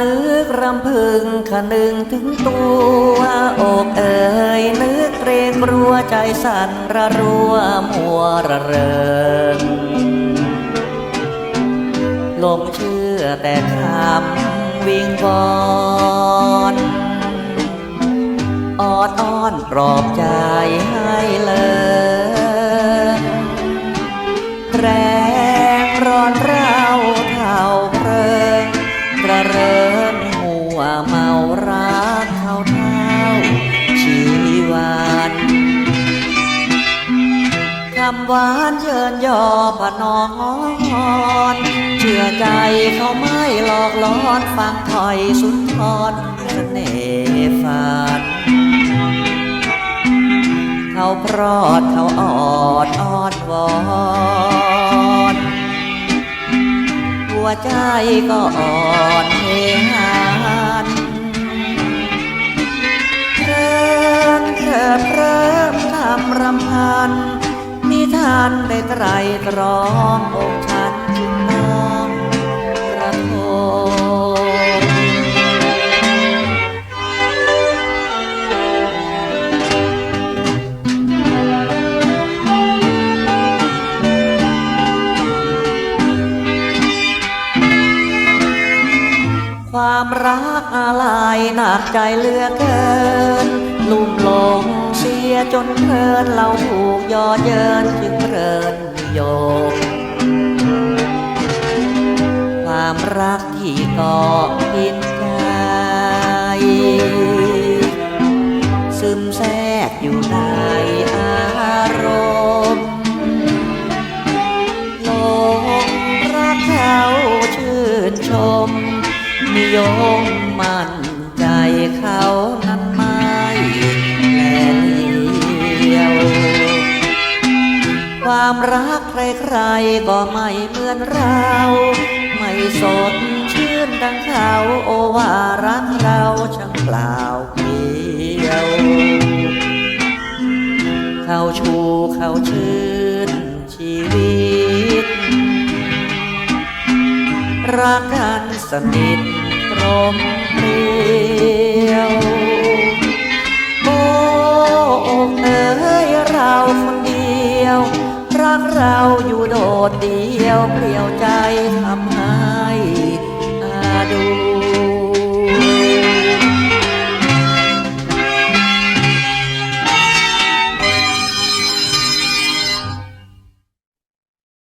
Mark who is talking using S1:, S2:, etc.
S1: นึกรำพึงขนึงถึงตัวอกเอ่ยนึกเกรงกลัวใจสั่นระรัวมัวระเริงลงเชื่อแต่คำวิงวอนออดอ้อนปลอบใจให้ หวานเชิญยอพนองเชื่อใจเขาไม่หลอกล้อนฟังถอยสุนทรเสน่ห์ฝันเขาพรอดเขาออดอ้อนวอนหัวใจก็อ่อนเฮหันเพลินเพลิดเพลิมทำรำพัน นิทานได้ไตรตรองอกฉันจึงน้อมกระทงความรักอะไรหนักใจเหลือเกินลุ่มหลง จนเพลินเราถูกย่อเยินจึงเพลินนิยมความรักที่เกาะกินใจซึมแทรกอยู่ในอารมณ์หลงรักเขาชื่นชม นิยมมั่นใจเขา ความรักใครๆก็ไม่เหมือนเรา ไม่สดชื่นดังเขาโอว่ารักเราช่างเปล่าเปลี่ยว เขาชูเขาชื่นชีวิต รักกันสนิทกลมเกลียวโอ้อกเอ๋ยเราคนเดียว เราอยู่โดดเดียวเพียวใจทำให้